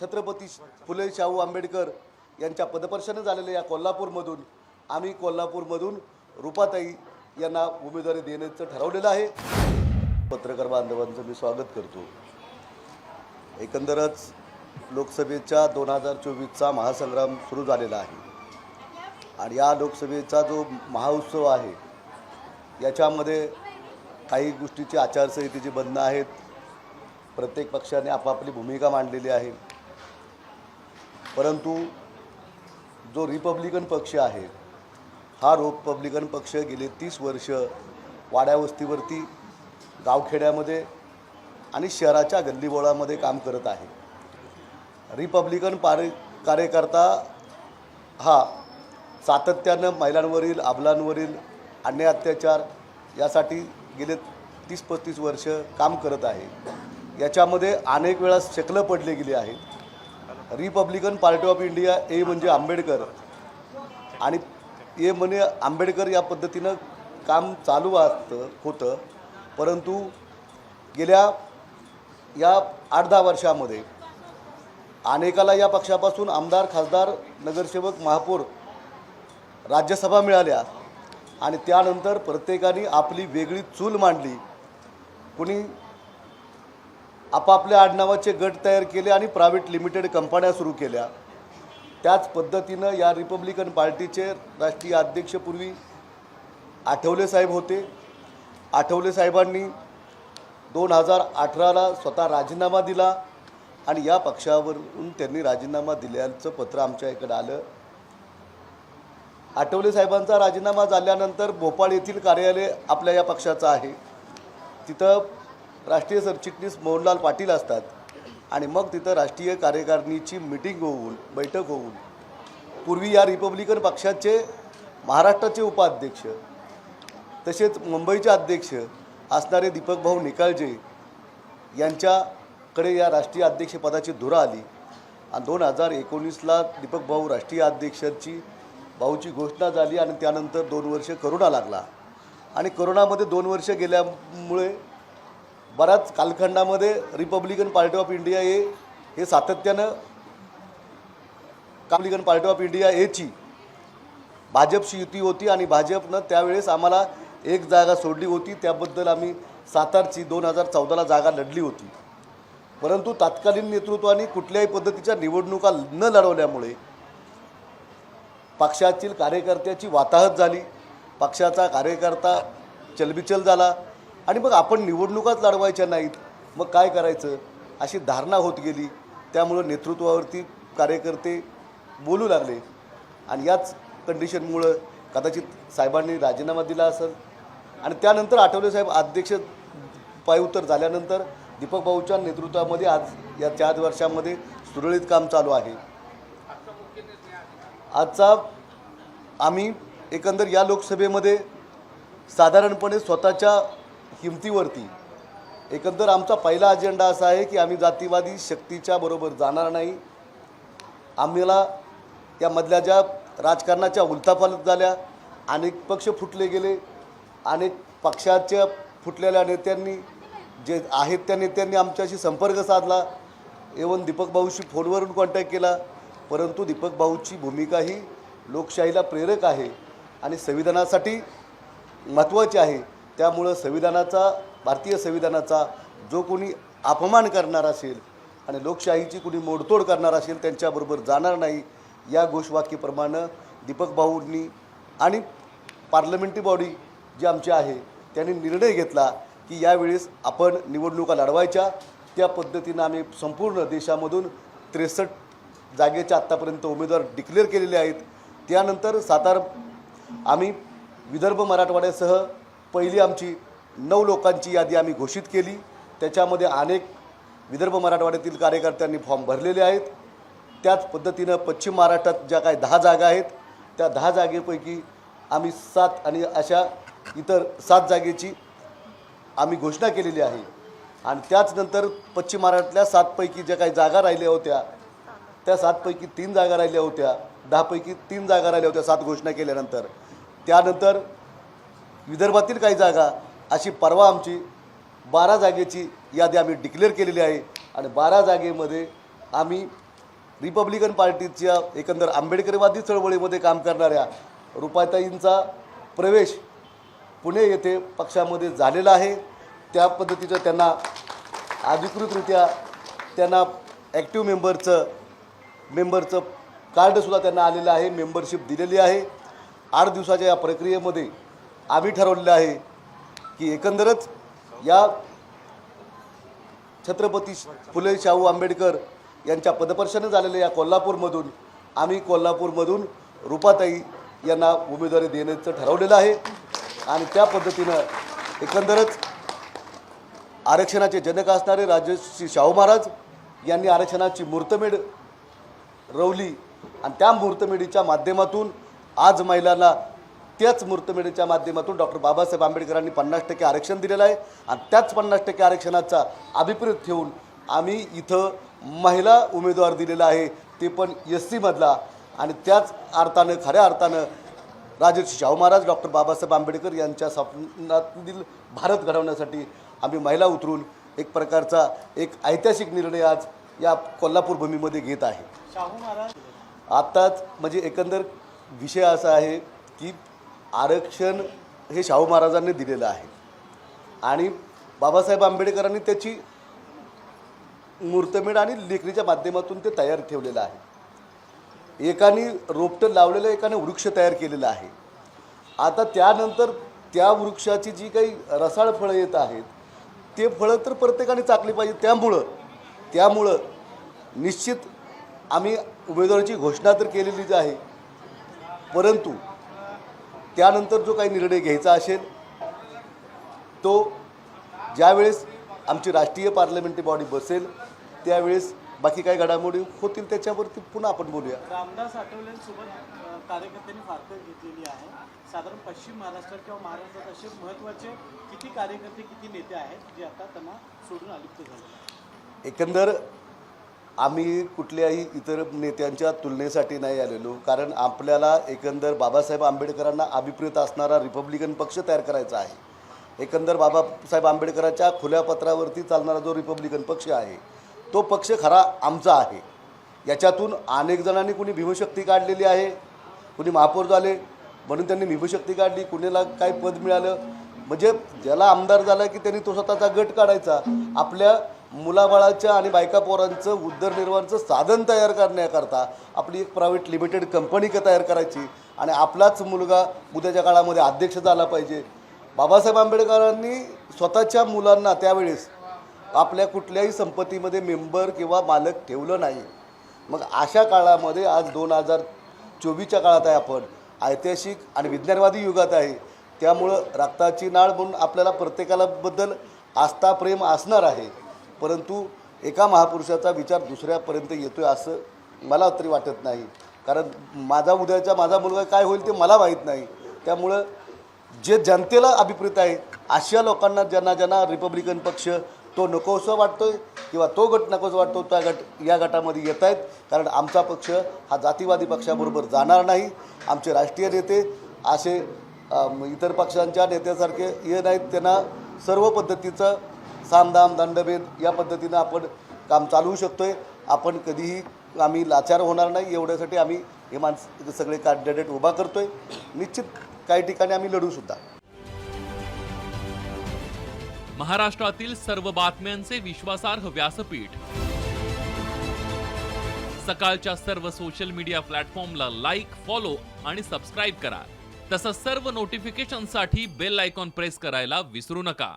छत्रपती फुले शाहू आंबेडकर यांच्या पदपर्शाने झालेल्या या कोल्हापूरमधून आम्ही कोल्हापूरमधून रुपाताई यांना उमेदवारी देण्याचं ठरवलेलं आहे. पत्रकार बांधवांचं मी स्वागत करतो. एकंदरच लोकसभेच्या दोन हजार चोवीसचा महासंग्राम सुरू झालेला आहे. आणि या लोकसभेचा जो महाउत्सव आहे याच्यामध्ये काही गोष्टीची आचारसंहितेची बंधनं आहेत. प्रत्येक पक्षाने आपापली भूमिका मांडलेली आहे. परंतु जो रिपब्लिकन पक्ष आहे हा रिपब्लिकन पक्ष गेले तीस वर्ष वाड्यावस्तीवरती गावखेड्यामध्ये आणि शहराच्या गल्लीबोळामध्ये काम करत आहे. रिपब्लिकन पारे कार्यकर्ता हा सातत्यानं महिलांवरील अबलांवरील अन्याय अत्याचार यासाठी गेले तीस पस्तीस वर्ष काम करत आहे. याच्यामध्ये अनेक वेळा शकलं पडले गेले आहेत. Republican party of India A म्हणजे आंबेडकर. आणि ए म्हणजे आंबेडकर या पद्धतीनं काम चालू असतं होतं. परंतु गेल्या या आठ दहा वर्षामध्ये अनेकाला या पक्षापासून आमदार खासदार नगरसेवक महापौर राज्यसभा मिळाल्या. आणि त्यानंतर प्रत्येकाने आपली वेगळी चूल मांडली. कुणी आपापल्या आडनावाचे गट तयार केले आणि प्रायव्हेट लिमिटेड कंपन्या सुरू केल्या. त्याच पद्धतीनं या रिपब्लिकन पार्टीचे राष्ट्रीय अध्यक्षपूर्वी आठवले साहेब होते. आठवले साहेबांनी दोन हजार अठराला स्वतः राजीनामा दिला आणि या पक्षावरून त्यांनी राजीनामा दिल्याचं पत्र आमच्या इकडं आलं. आठवले साहेबांचा राजीनामा झाल्यानंतर भोपाळ येथील कार्यालय आपल्या या पक्षाचं आहे. तिथं राष्ट्रीय सरचिटणीस मोहनलाल पाटील असतात आणि मग तिथं राष्ट्रीय कार्यकारिणीची मिटिंग होऊन बैठक होऊन. पूर्वी या रिपब्लिकन पक्षाचे महाराष्ट्राचे उपाध्यक्ष तसेच मुंबईचे अध्यक्ष असणारे दीपक भाऊ निकाळजे यांच्याकडे या राष्ट्रीय अध्यक्षपदाची धुरा आली. आणि दोन हजार एकोणीसला दीपक भाऊ राष्ट्रीय अध्यक्षाची भाऊची घोषणा झाली आणि त्यानंतर दोन वर्ष करोना लागला. आणि करोनामध्ये दोन वर्ष गेल्यामुळे बऱ्याच कालखंडामध्ये रिपब्लिकन पार्टी ऑफ इंडिया हे हे सातत्यानं रिपब्लिकन पार्टी ऑफ इंडिया एची भाजपशी युती होती आणि भाजपनं त्यावेळेस आम्हाला एक जागा सोडली होती. त्याबद्दल आम्ही सातारची दोन हजार चौदाला जागा लढली होती. परंतु तत्कालीन नेतृत्वाने कुठल्याही पद्धतीच्या निवडणुका न लढवल्यामुळे पक्षातील कार्यकर्त्याची वाताहत झाली. पक्षाचा कार्यकर्ता चलबिचल झाला. आणि मग आपण निवडणुकाच लढवायच्या नाहीत मग काय करायचं? अशी धारणा होत गेली. त्यामुळं नेतृत्वावरती कार्यकर्ते बोलू लागले. आणि याच कंडिशनमुळं कदाचित साहेबांनी राजीनामा दिला असेल. आणि त्यानंतर आठवले साहेब अध्यक्ष पायउत्तर झाल्यानंतर दीपक भाऊच्या नेतृत्वामध्ये आज या चार वर्षामध्ये सुरळीत काम चालू आहे. आजचा आम्ही एकंदर या लोकसभेमध्ये साधारणपणे स्वतःच्या हिमतीवरती. एकंदर आमचा पहिला अजेंडा असा आहे की आम्ही जातीवादी शक्तीच्या बरोबर जाणार नाही. आम्हाला यामधल्या ज्या राजकारणाच्या उलथापालत झाल्या अनेक पक्ष फुटले गेले अनेक पक्षाच्या फुटलेल्या नेत्यांनी जे आहेत त्या नेत्यांनी आमच्याशी संपर्क साधला. एवन दीपक भाऊशी फोनवरून कॉन्टॅक्ट केला. परंतु दीपक भाऊची भूमिका ही लोकशाहीला प्रेरक आहे आणि संविधानासाठी महत्त्वाची आहे. त्यामुळं संविधानाचा भारतीय संविधानाचा जो कोणी अपमान करणार असेल आणि लोकशाहीची कुणी मोडतोड करणार असेल त्यांच्याबरोबर जाणार नाही या घोषवाक्यप्रमाणे दीपक भाऊंनी आणि पार्लमेंटरी बॉडी जी आमची आहे त्यांनी निर्णय घेतला की यावेळेस आपण निवडणुका लढवायच्या. त्या पद्धतीनं आम्ही संपूर्ण देशामधून त्रेसष्ट जागेचे आत्तापर्यंत उमेदवार डिक्लेअर केलेले आहेत. त्यानंतर सातार आम्ही विदर्भ मराठवाड्यासह पहिली आमची नऊ लोकांची यादी आम्ही घोषित केली. त्याच्यामध्ये अनेक विदर्भ मराठवाड्यातील कार्यकर्त्यांनी फॉर्म भरलेले आहेत. त्याच पद्धतीनं पश्चिम महाराष्ट्रात ज्या काही दहा जागा आहेत त्या दहा जागेपैकी आम्ही सात आणि अशा इतर सात जागेची आम्ही घोषणा केलेली आहे. आणि त्याचनंतर पश्चिम महाराष्ट्रातल्या सातपैकी ज्या काही जागा राहिल्या होत्या त्या सातपैकी तीन जागा राहिल्या होत्या. दहापैकी तीन जागा राहिल्या होत्या सात घोषणा केल्यानंतर. त्यानंतर विदर्भातील काही जागा अशी परवा आमची बारा जागेची यादी आम्ही डिक्लेअर केलेली आहे. आणि बारा जागेमध्ये आम्ही रिपब्लिकन पार्टीच्या एकंदर आंबेडकरवादी चळवळीमध्ये काम करणाऱ्या रुपाताईंचा प्रवेश पुणे येथे पक्षामध्ये झालेला आहे. त्या पद्धतीचं त्यांना अधिकृतरित्या त्यांना ॲक्टिव्ह मेंबरचं मेंबरचं कार्डसुद्धा त्यांना आलेलं आहे. मेंबरशिप दिलेली आहे. आठ दिवसाच्या या प्रक्रियेमध्ये आम्ही ठरवलेलं आहे की एकंदरच या छत्रपती फुले शाहू आंबेडकर यांच्या पदपर्शनं झालेल्या या कोल्हापूरमधून आम्ही कोल्हापूरमधून रुपाताई यांना उमेदवारी देण्याचं ठरवलेलं आहे. आणि त्या पद्धतीनं एकंदरच आरक्षणाचे जनक असणारे राजश्री शाहू महाराज यांनी आरक्षणाची मूर्तमेढ रवली. आणि त्या मूर्तमेढीच्या माध्यमातून आज महिलांना त्याच मुहूर्तमेढीच्या माध्यमातून डॉक्टर बाबासाहेब आंबेडकरांनी पन्नास टक्के आरक्षण दिलेलं आहे आणि त्याच पन्नास टक्के आरक्षणाचा अभिप्रेत ठेवून आम्ही इथं महिला उमेदवार दिलेला आहे ते पण एस सीमधला. आणि त्याच अर्थानं खऱ्या अर्थानं राजर्षी शाहू महाराज डॉक्टर बाबासाहेब आंबेडकर यांच्या स्वप्नातील भारत घडवण्यासाठी आम्ही महिला उतरून एक प्रकारचा एक ऐतिहासिक निर्णय आज या कोल्हापूर भूमीमध्ये घेत आहे. शाहू महाराज? आत्ताच म्हणजे एकंदर विषय असा आहे की आरक्षण हे शाहू महाराजांनी दिलेलं आहे. आणि बाबासाहेब आंबेडकरांनी त्याची मूर्तमेढ आणि लेखणीच्या माध्यमातून ते तयार ठेवलेलं आहे. एकाने रोपटं लावलेलं एकाने वृक्ष तयार केलेलं आहे. आता त्यानंतर त्या वृक्षाची जी काही रसाळ फळं येत आहेत ते फळं तर प्रत्येकाने चाकली पाहिजे. त्यामुळं त्यामुळं निश्चित आम्ही उमेदवाराची घोषणा तर केलेलीच आहे. परंतु त्यानंतर जो काही निर्णय घ्यायचा असेल तो ज्यावेळेस आमची राष्ट्रीय पार्लमेंटरी बॉडी बसेल त्यावेळेस बाकी काही घडामोडी होतील त्याच्यावरती पुन्हा आपण बोलूया रामदास आठवलेंसोबत कार्यकर्त्यांनी फारकत घेतलेली आहे साधारण पश्चिम महाराष्ट्रात किंवा महाराष्ट्रात असे महत्त्वाचे किती कार्यकर्ते किती नेते आहेत जे आता त्यांना सोडून अलिप्त झाले? एकंदर आम्ही कुठल्याही इतर नेत्यांच्या तुलनेसाठी नाही आलेलो. कारण आपल्याला एकंदर बाबासाहेब आंबेडकरांना अभिप्रेत असणारा रिपब्लिकन पक्ष तयार करायचा आहे. एकंदर बाबासाहेब आंबेडकरांच्या खुल्या पत्रावरती चालणारा जो रिपब्लिकन पक्ष आहे तो पक्ष खरा आमचा आहे. याच्यातून अनेक जणांनी कुणी भीमशक्ती काढलेली आहे कुणी महापौर झाले म्हणून त्यांनी भीमशक्ती काढली कुणीला काय पद मिळालं. म्हणजे ज्याला आमदार झाला की त्यांनी तो स्वतःचा गट काढायचा. आपल्या मुलाबाळाच्या आणि बायका पोरांचं उदरनिर्वाहाचं साधन तयार करण्याकरता आपली एक प्रायव्हेट लिमिटेड कंपनी का तयार करायची. आणि आपलाच मुलगा उद्याच्या काळामध्ये अध्यक्ष झाला पाहिजे. बाबासाहेब आंबेडकरांनी स्वतःच्या मुलांना त्यावेळेस आपल्या कुठल्याही संपत्तीमध्ये मेंबर किंवा मालक ठेवलं नाही. मग अशा काळामध्ये आज दोन हजार चोवीसच्या काळात आहे आपण ऐतिहासिक आणि विज्ञानवादी युगात आहे. त्यामुळं रक्ताची नाळ म्हणून आपल्याला प्रत्येकाला बद्दल आस्था प्रेम असणार आहे. परंतु एका महापुरुषाचा विचार दुसऱ्यापर्यंत येतो आहे असं मला तरी वाटत नाही. कारण माझा उद्याचा माझा मुलगा काय होईल ते मला माहीत नाही. त्यामुळं जे जनतेला अभिप्रेत आहे अशा लोकांना ज्यांना ज्यांना रिपब्लिकन पक्ष तो नकोसं वाटतोय किंवा तो गट नकोसं वाटतो त्या गट या गटामध्ये येत आहेत. कारण आमचा पक्ष हा जातीवादी पक्षाबरोबर जाणार नाही. आमचे राष्ट्रीय नेते असे इतर पक्षांच्या नेत्यासारखे हे नाहीत. त्यांना सर्व पद्धतीचं सामदाम दंडभेद या पद्धतीनं आपण काम चालवू शकतोय. आपण कधीही आम्ही लाचार होणार नाही. एवढ्यासाठी आम्ही हे माणसं सगळे कॅन्डिडेट उभा करतोय. निश्चित काही ठिकाणी आम्ही लढूसुद्धा महाराष्ट्रातील सर्व बातम्यांचे विश्वासार्ह व्यासपीठ. सकाळच्या सर्व सोशल मीडिया प्लॅटफॉर्मला लाईक फॉलो आणि सबस्क्राईब करा. तसंच सर्व नोटिफिकेशनसाठी बेल आयकॉन प्रेस करायला विसरू नका.